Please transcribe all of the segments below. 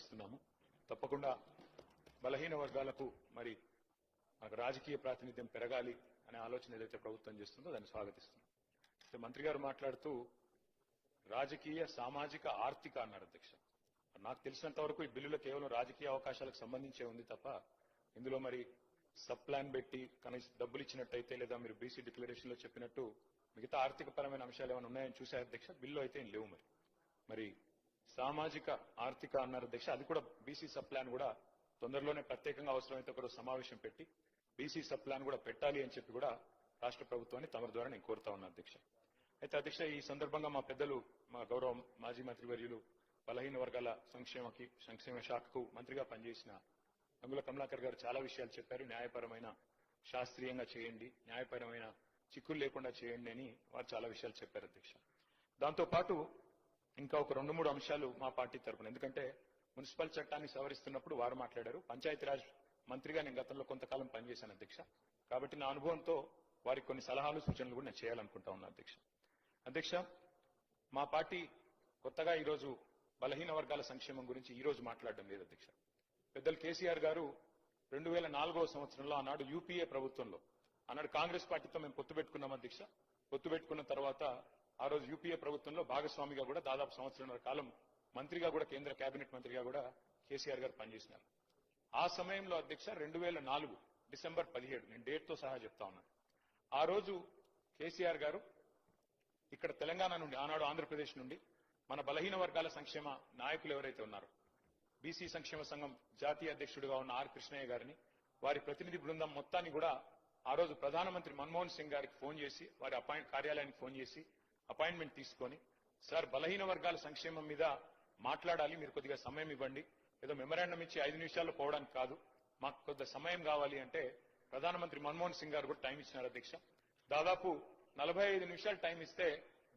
ఆశిస్తున్నాము తప్పకుండా బలహీన వర్గాలకు మరి మనకు రాజకీయ ప్రాతినిధ్యం పెరగాలి అనే ఆలోచన ఏదైతే ప్రభుత్వం చేస్తుందో దాన్ని స్వాగతిస్తున్నాం. మంత్రి గారు మాట్లాడుతూ రాజకీయ సామాజిక ఆర్థిక అన్నారు అధ్యక్ష. నాకు తెలిసినంత వరకు ఈ బిల్లులో కేవలం రాజకీయ అవకాశాలకు సంబంధించే ఉంది తప్ప ఇందులో మరి సబ్ ప్లాన్ పెట్టి కనీస డబ్బులు ఇచ్చినట్టయితే లేదా మీరు బీసీ డిక్లరేషన్లో చెప్పినట్టు మిగతా ఆర్థిక పరమైన అంశాలు ఏమైనా ఉన్నాయని చూసే అధ్యక్ష? బిల్లు అయితే లేవు మరి. మరి సామాజిక ఆర్థిక అన్నారు అధ్యక్ష. అది కూడా బీసీ సబ్ ప్లాన్ కూడా తొందరలోనే ప్రత్యేకంగా అవసరమైతే ఒకరోజు సమావేశం పెట్టి బీసీ సబ్ ప్లాన్ కూడా పెట్టాలి అని చెప్పి కూడా రాష్ట్ర ప్రభుత్వాన్ని తమ ద్వారా నేను కోరుతా ఉన్నా అధ్యక్ష. అయితే అధ్యక్ష ఈ సందర్భంగా మా పెద్దలు మా గౌరవ మాజీ మంత్రివర్యులు బలహీన వర్గాల సంక్షేమకి సంక్షేమ శాఖకు మంత్రిగా పనిచేసిన అంగుల కమలాకర్ గారు చాలా విషయాలు చెప్పారు. న్యాయపరమైన శాస్త్రీయంగా చేయండి న్యాయపరమైన చిక్కులు లేకుండా చేయండి అని వారు చాలా విషయాలు చెప్పారు అధ్యక్ష. దాంతో పాటు ఇంకా ఒక రెండు మూడు అంశాలు మా పార్టీ తరపున. ఎందుకంటే మున్సిపల్ చట్టాన్ని సవరిస్తున్నప్పుడు వారు మాట్లాడారు. పంచాయతీరాజ్ మంత్రిగా నేను గతంలో కొంతకాలం పనిచేశాను అధ్యక్ష. కాబట్టి నా అనుభవంతో వారికి కొన్ని సలహాలు సూచనలు కూడా నేను చేయాలనుకుంటా ఉన్నా అధ్యక్ష. అధ్యక్ష మా పార్టీ కొత్తగా ఈరోజు బలహీన వర్గాల సంక్షేమం గురించి ఈ రోజు మాట్లాడడం లేదు అధ్యక్ష. పెద్దలు కేసీఆర్ గారు రెండు వేల నాలుగవ సంవత్సరంలో ఆనాడు యూపీఏ ప్రభుత్వంలో ఆనాడు కాంగ్రెస్ పార్టీతో మేము పొత్తు పెట్టుకున్నాం అధ్యక్ష. పొత్తు పెట్టుకున్న తర్వాత ఆ రోజు యూపీఏ ప్రభుత్వంలో భాగస్వామిగా కూడా దాదాపు సంవత్సరంన్నర కాలం మంత్రిగా కూడా కేంద్ర కేబినెట్ మంత్రిగా కూడా కేసీఆర్ గారు పనిచేసినారు. ఆ సమయంలో అధ్యక్ష రెండు వేల నాలుగు డిసెంబర్ పదిహేడు నేను డేట్తో సహా చెప్తా ఉన్నాను ఆ రోజు కేసీఆర్ గారు ఇక్కడ తెలంగాణ నుండి ఆనాడు ఆంధ్రప్రదేశ్ నుండి మన బలహీన వర్గాల సంక్షేమ నాయకులు ఎవరైతే ఉన్నారో బీసీ సంక్షేమ సంఘం జాతీయ అధ్యక్షుడిగా ఉన్న ఆర్ కృష్ణయ్య గారిని వారి ప్రతినిధి బృందం మొత్తాన్ని కూడా ఆ రోజు ప్రధానమంత్రి మన్మోహన్ సింగ్ గారికి ఫోన్ చేసి వారి అపాయింట్ కార్యాలయానికి ఫోన్ చేసి అపాయింట్మెంట్ తీసుకొని సార్ బలహీన వర్గాల సంక్షేమం మీద మాట్లాడాలి మీరు కొద్దిగా సమయం ఇవ్వండి. ఏదో మెమరాండం ఇచ్చి ఐదు నిమిషాల్లో పోవడానికి కాదు. మాకు కొద్దిగా సమయం కావాలి అంటే ప్రధానమంత్రి మన్మోహన్ సింగ్ గారు కూడా టైం ఇచ్చినారు అధ్యక్ష. దాదాపు నలభై ఐదు నిమిషాలు టైం ఇస్తే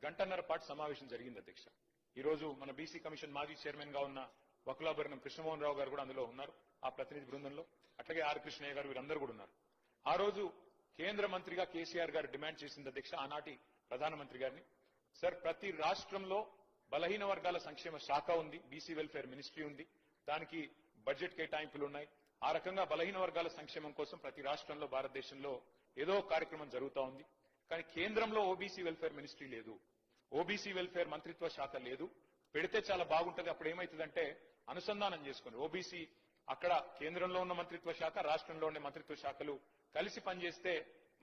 గంటన్నర పాటు సమావేశం జరిగింది అధ్యక్ష. ఈ రోజు మన బీసీ కమిషన్ మాజీ చైర్మన్గా ఉన్న వకులాభరణం కృష్ణమోహన్ రావు గారు కూడా అందులో ఉన్నారు ఆ ప్రతినిధి బృందంలో. అట్లాగే ఆర్ కృష్ణయ్య గారు వీరందరూ కూడా ఉన్నారు. ఆ రోజు కేంద్ర మంత్రిగా కేసీఆర్ గారు డిమాండ్ చేసింది అధ్యక్ష ఆనాటి ప్రధానమంత్రి గారిని. సార్ ప్రతి రాష్ట్రంలో బలహీన వర్గాల సంక్షేమ శాఖ ఉంది బీసీ వెల్ఫేర్ మినిస్ట్రీ ఉంది. దానికి బడ్జెట్ కేటాయింపులు ఉన్నాయి ఆ రకంగా బలహీన వర్గాల సంక్షేమం కోసం ప్రతి రాష్ట్రంలో భారతదేశంలో ఏదో కార్యక్రమం జరుగుతూ ఉంది. కానీ కేంద్రంలో ఓబీసీ వెల్ఫేర్ మినిస్ట్రీ లేదు. ఓబీసీ వెల్ఫేర్ మంత్రిత్వ శాఖ లేదు. పెడితే చాలా బాగుంటుంది. అప్పుడు ఏమైతుందంటే అనుసంధానం చేసుకుని ఓబీసీ అక్కడ కేంద్రంలో ఉన్న మంత్రిత్వ శాఖ రాష్ట్రంలో ఉండే మంత్రిత్వ శాఖలు కలిసి పనిచేస్తే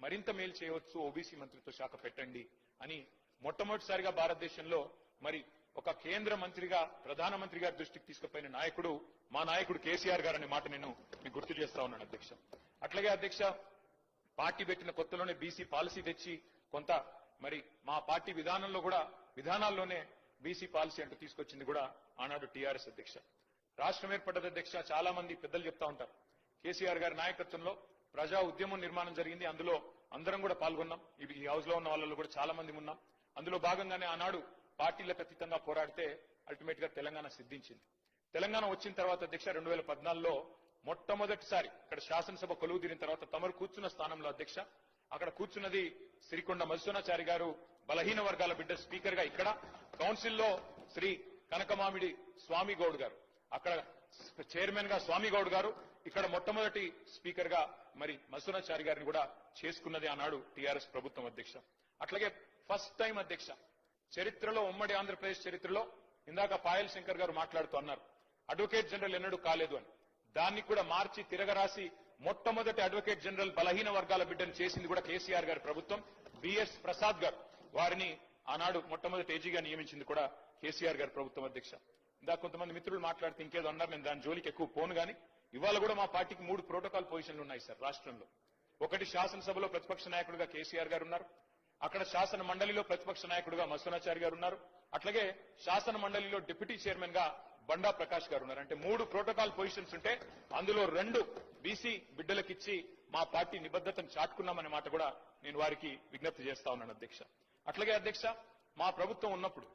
మరింత మేలు చేయవచ్చు ఓబీసీ మంత్రిత్వ శాఖ పెట్టండి అని మొట్టమొదటిసారిగా భారతదేశంలో మరి ఒక కేంద్ర మంత్రిగా ప్రధానమంత్రి గారి దృష్టికి తీసుకుపోయిన నాయకుడు మా నాయకుడు కేసీఆర్ గారు అనే మాట నేను మీకు గుర్తు చేస్తా ఉన్నాను అధ్యక్ష. అట్లాగే అధ్యక్ష పార్టీ పెట్టిన కొత్తలోనే బీసీ పాలసీ తెచ్చి కొంత మరి మా పార్టీ విధానంలో కూడా విధానాల్లోనే బీసీ పాలసీ అంటూ తీసుకొచ్చింది కూడా ఆనాడు టీఆర్ఎస్ అధ్యక్ష. రాష్ట్రం ఏర్పడ్డది అధ్యక్ష చాలా మంది పెద్దలు చెప్తా ఉంటారు. కేసీఆర్ గారి నాయకత్వంలో ప్రజా ఉద్యమం నిర్మాణం జరిగింది. అందులో అందరం కూడా పాల్గొన్నాం. ఇవి ఈ హౌస్లో ఉన్న వాళ్ళలో కూడా చాలా మంది ఉన్నాం. అందులో భాగంగానే ఆనాడు పార్టీలకు అతీతంగా పోరాడితే అల్టిమేట్గా తెలంగాణ సిద్ధించింది. తెలంగాణ వచ్చిన తర్వాత అధ్యక్ష రెండు వేల పద్నాలుగులో మొట్టమొదటిసారి ఇక్కడ శాసనసభ కొలువు తీరిన తర్వాత తమరు కూర్చున్న స్థానంలో అధ్యక్ష అక్కడ కూర్చున్నది శ్రీకొండ మధుసూనాచారి గారు బలహీన వర్గాల బిడ్డ స్పీకర్గా ఇక్కడ కౌన్సిల్లో శ్రీ కనకమామిడి స్వామి గౌడ్ గారు. అక్కడ చైర్మన్గా స్వామి గౌడ్ గారు ఇక్కడ మొట్టమొదటి స్పీకర్గా మరి మధుసూనాచారి గారిని కూడా చేసుకున్నది ఆనాడు టీఆర్ఎస్ ప్రభుత్వం అధ్యక్ష. అట్లాగే ఫస్ట్ టైం అధ్యక్ష చరిత్రలో ఉమ్మడి ఆంధ్రప్రదేశ్ చరిత్రలో ఇందాక పాయల్ శంకర్ గారు మాట్లాడుతూ అన్నారు. అడ్వకేట్ జనరల్ ఎన్నడూ కాలేదు అని. దాన్ని కూడా మార్చి తిరగరాసి మొట్టమొదటి అడ్వకేట్ జనరల్ బలహీన వర్గాల బిడ్డను చేసింది కూడా కేసీఆర్ గారి ప్రభుత్వం. బిఎస్ ప్రసాద్ గారు వారిని ఆనాడు మొట్టమొదటి ఏజీగా నియమించింది కూడా కేసీఆర్ గారి ప్రభుత్వం అధ్యక్ష. ఇందా కొంతమంది మిత్రులు మాట్లాడితే ఇంకేదో అన్నారు నేను దాని జోలికి ఎక్కువ పోను గాని. ఇవాళ కూడా మా పార్టీకి మూడు ప్రోటోకాల్ పొజిషన్లు ఉన్నాయి సార్ రాష్ట్రంలో. ఒకటి శాసనసభలో ప్రతిపక్ష నాయకుడిగా కేసీఆర్ గారు ఉన్నారు. అక్కడ శాసన మండలిలో ప్రతిపక్ష నాయకుడుగా మసూనాచారి గారు ఉన్నారు. అట్లాగే శాసన మండలిలో డిప్యూటీ చైర్మన్గా బండా ప్రకాష్ గారు ఉన్నారు. అంటే మూడు ప్రోటోకాల్ పొజిషన్స్ ఉంటే అందులో రెండు బీసీ బిడ్డలకిచ్చి మా పార్టీ నిబద్ధతను చాటుకున్నామనే మాట కూడా నేను వారికి విజ్ఞప్తి చేస్తా ఉన్నాను అధ్యక్ష. అట్లాగే అధ్యక్ష మా ప్రభుత్వం ఉన్నప్పుడు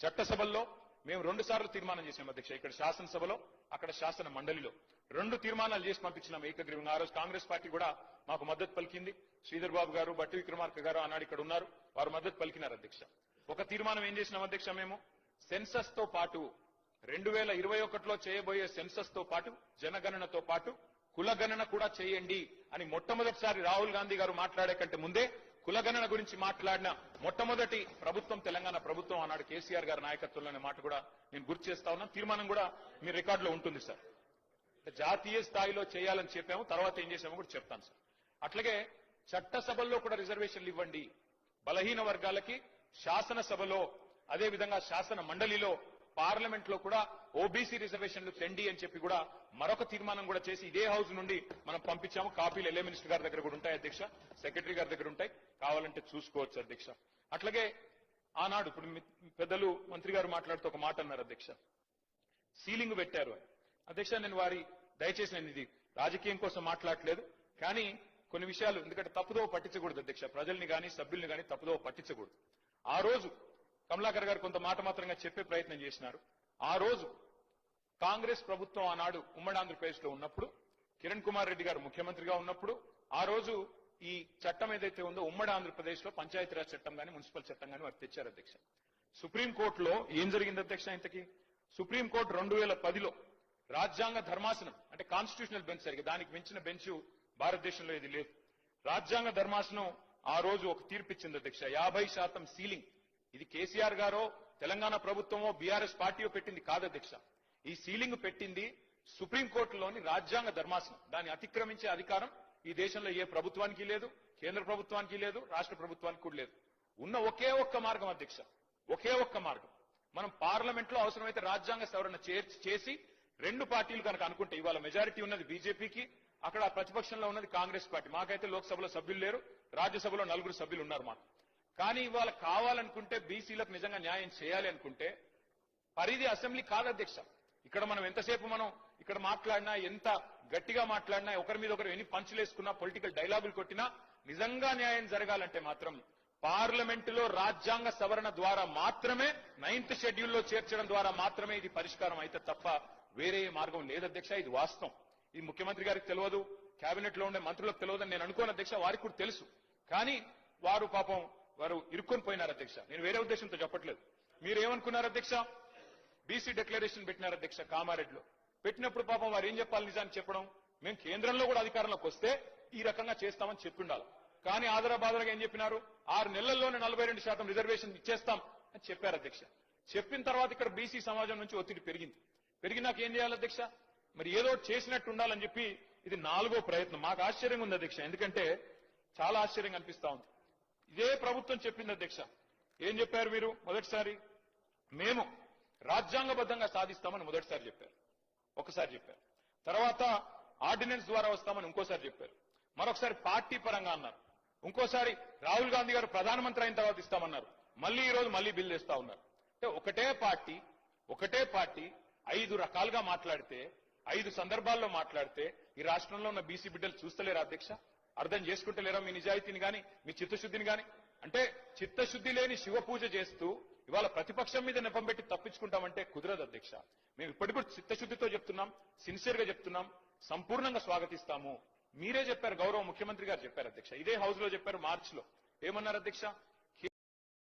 చట్టసభల్లో మేము రెండు సార్లు తీర్మానం చేసాం అధ్యక్ష. ఇక్కడ శాసనసభలో అక్కడ శాసన మండలిలో. రెండు తీర్మానాలు చేసి పంపించినాం ఏకగ్రీవంగా ఆ రోజు కాంగ్రెస్ పార్టీ కూడా మాకు మద్దతు పలికింది. శ్రీధర్ బాబు గారు బట్టి విక్రమార్క గారు ఆనాడు ఇక్కడ ఉన్నారు. వారు మద్దతు పలికినారు అధ్యక్ష. ఒక తీర్మానం ఏం చేసినాం అధ్యక్ష మేము? సెన్సస్తో పాటు రెండు వేల ఇరవై ఒకటిలో చేయబోయే సెన్సస్తో పాటు జనగణనతో పాటు కులగణన కూడా చేయండి అని మొట్టమొదటిసారి రాహుల్ గాంధీ గారు మాట్లాడే కంటే ముందే కులగణన గురించి మాట్లాడిన మొట్టమొదటి ప్రభుత్వం తెలంగాణ ప్రభుత్వం ఆనాడు కేసీఆర్ గారి నాయకత్వంలోనే మాట కూడా నేను గుర్తు చేస్తా ఉన్నా. తీర్మానం కూడా మీ రికార్డులో ఉంటుంది సార్. జాతీయ స్థాయిలో చేయాలని చెప్పాము తర్వాత ఏం చేసామో కూడా చెప్తాను సార్. అట్లాగే చట్టసభల్లో కూడా రిజర్వేషన్లు ఇవ్వండి. బలహీన వర్గాలకి శాసనసభలో అదే విధంగా శాసన మండలిలో పార్లమెంట్లో కూడా ఓబీసీ రిజర్వేషన్లు తెండి అని చెప్పి కూడా మరొక తీర్మానం కూడా చేసి ఇదే హౌస్ నుండి మనం పంపించాము. కాపీలు ఎల్ఏ మినిస్టర్ గారి దగ్గర కూడా ఉంటాయి అధ్యక్ష సెక్రటరీ గారి దగ్గర ఉంటాయి. కావాలంటే చూసుకోవచ్చు అధ్యక్ష. అట్లాగే ఆనాడు ఇప్పుడు పెద్దలు మంత్రి గారు మాట్లాడుతూ ఒక మాట అన్నారు అధ్యక్ష. సీలింగ్ పెట్టారు అని. అధ్యక్ష నేను వారి దయచేసి నేను ఇది రాజకీయం కోసం మాట్లాడట్లేదు కానీ కొన్ని విషయాలు ఎందుకంటే తప్పుదో పట్టించకూడదు అధ్యక్ష. ప్రజల్ని కానీ సభ్యుల్ని కానీ తప్పుదో పట్టించకూడదు. ఆ రోజు కమలాకర్ గారు కొంత మాట మాత్రంగా చెప్పే ప్రయత్నం చేసినారు. ఆ రోజు కాంగ్రెస్ ప్రభుత్వం ఆనాడు ఉమ్మడి ఆంధ్రప్రదేశ్లో ఉన్నప్పుడు కిరణ్ కుమార్ రెడ్డి గారు ముఖ్యమంత్రిగా ఉన్నప్పుడు ఆ రోజు ఈ చట్టం ఏదైతే ఉందో ఉమ్మడి ఆంధ్రప్రదేశ్లో పంచాయతీరాజ్ చట్టం కానీ మున్సిపల్ చట్టం కానీ వారు తెచ్చారు అధ్యక్ష. సుప్రీంకోర్టులో ఏం జరిగింది అధ్యక్ష ఇంతకీ? సుప్రీంకోర్టు రెండు వేల పదిలో రాజ్యాంగ ధర్మాసనం అంటే కాన్స్టిట్యూషనల్ బెంచ్ సరిగ్గా దానికి మించిన బెంచ్ భారతదేశంలో ఇది లేదు. రాజ్యాంగ ధర్మాసనం ఆ రోజు ఒక తీర్పు ఇచ్చింది అధ్యక్ష. యాభై శాతం సీలింగ్. ఇది కేసీఆర్ గారో తెలంగాణ ప్రభుత్వమో బీఆర్ఎస్ పార్టీయో పెట్టింది కాదు అధ్యక్ష. ఈ సీలింగ్ పెట్టింది సుప్రీంకోర్టులోని రాజ్యాంగ ధర్మాసనం. దాన్ని అతిక్రమించే అధికారం ఈ దేశంలో ఏ ప్రభుత్వానికి లేదు కేంద్ర ప్రభుత్వానికి లేదు రాష్ట్ర ప్రభుత్వానికి కూడా లేదు. ఉన్న ఒకే ఒక్క మార్గం అధ్యక్ష. ఒకే ఒక్క మార్గం. మనం పార్లమెంట్లో అవసరమైతే రాజ్యాంగ సవరణ చేసి రెండు పార్టీలు కనుక అనుకుంటే ఇవాళ మెజారిటీ ఉన్నది బీజేపీకి అక్కడ ప్రతిపక్షంలో ఉన్నది కాంగ్రెస్ పార్టీ. మాకైతే లోక్సభలో సభ్యులు లేరు రాజ్యసభలో నలుగురు సభ్యులు ఉన్నారు మాకు. కానీ ఇవాళ కావాలనుకుంటే బీసీలకు నిజంగా న్యాయం చేయాలి అనుకుంటే పరిధి అసెంబ్లీ కాదు అధ్యక్ష ఇక్కడ మనం ఎంతసేపు మనం ఇక్కడ మాట్లాడినా ఎంత గట్టిగా మాట్లాడినా ఒకరి మీద ఒకరు ఎన్ని పంచులేసుకున్నా పొలిటికల్ డైలాగులు కొట్టినా నిజంగా న్యాయం జరగాలంటే మాత్రం పార్లమెంటులో రాజ్యాంగ సవరణ ద్వారా మాత్రమే నైన్త్ షెడ్యూల్లో చేర్చడం ద్వారా మాత్రమే ఇది పరిష్కారం అయితే తప్ప వేరే మార్గం లేదు అధ్యక్ష ఇది వాస్తవం. ఇది ముఖ్యమంత్రి గారికి తెలియదు కేబినెట్లో ఉండే మంత్రులకు తెలియదని నేను అనుకోను అధ్యక్ష వారికి కూడా తెలుసు. కానీ వారు పాపం వారు ఇరుక్కొని పోయినారు అధ్యక్ష. నేను వేరే ఉద్దేశంతో చెప్పట్లేదు. మీరు ఏమనుకున్నారు అధ్యక్ష? బీసీ డిక్లరేషన్ పెట్టినారు అధ్యక్ష కామారెడ్డిలో. పెట్టినప్పుడు పాపం వారు ఏం చెప్పాలి నిజాన్ని చెప్పడం? మేము కేంద్రంలో కూడా అధికారంలోకి వస్తే ఈ రకంగా చేస్తామని చెప్పిండాలి కానీ ఆదరాబాదరగా ఏం చెప్పినారు? ఆరు నెలల్లోనే నలభై రెండు శాతం రిజర్వేషన్ ఇచ్చేస్తాం అని చెప్పారు అధ్యక్ష. చెప్పిన తర్వాత ఇక్కడ బీసీ సమాజం నుంచి ఒత్తిడి పెరిగింది. పెరిగినాక ఏం చేయాలి అధ్యక్ష? మరి ఏదో చేసినట్టు ఉండాలని చెప్పి ఇది నాలుగో ప్రయత్నం. మాకు ఆశ్చర్యంగా ఉంది అధ్యక్ష. ఎందుకంటే చాలా ఆశ్చర్యంగా అనిపిస్తా ఉంది. ఇదే ప్రభుత్వం చెప్పింది అధ్యక్ష. ఏం చెప్పారు మీరు? మొదటిసారి మేము రాజ్యాంగబద్ధంగా సాధిస్తామని మొదటిసారి చెప్పారు. ఒకసారి చెప్పారు. తర్వాత ఆర్డినెన్స్ ద్వారా వస్తామని ఇంకోసారి చెప్పారు. మరొకసారి పార్టీ పరంగా అన్నారు. ఇంకోసారి రాహుల్ గాంధీ గారు ప్రధానమంత్రి అయిన తర్వాత ఇస్తామన్నారు. మళ్ళీ ఈ రోజు మళ్ళీ బిల్లు ఇస్తా ఉన్నారు. అంటే ఒకటే పార్టీ ఒకటే పార్టీ ఐదు రకాలుగా మాట్లాడితే ఐదు సందర్భాల్లో మాట్లాడితే ఈ రాష్ట్రంలో ఉన్న బీసీ బిడ్డలు చూస్తలేరా అధ్యక్ష? అర్థం చేసుకుంటలేరా మీ నిజాయితీని గాని మీ చిత్తశుద్ధిని గాని? అంటే చిత్తశుద్ధి లేని శివ పూజ చేస్తూ ఇవాళ ప్రతిపక్షం మీద నెపం పెట్టి తప్పించుకుంటామంటే కుదరదు అధ్యక్ష. మేము ఇప్పటికీ కూడా చిత్తశుద్ధితో చెప్తున్నాం సిన్సియర్గా చెప్తున్నాం సంపూర్ణంగా స్వాగతిస్తాము. మీరే చెప్పారు గౌరవ ముఖ్యమంత్రి గారు చెప్పారు అధ్యక్ష. ఇదే హౌస్లో చెప్పారు మార్చ్లో ఏమన్నారు అధ్యక్ష?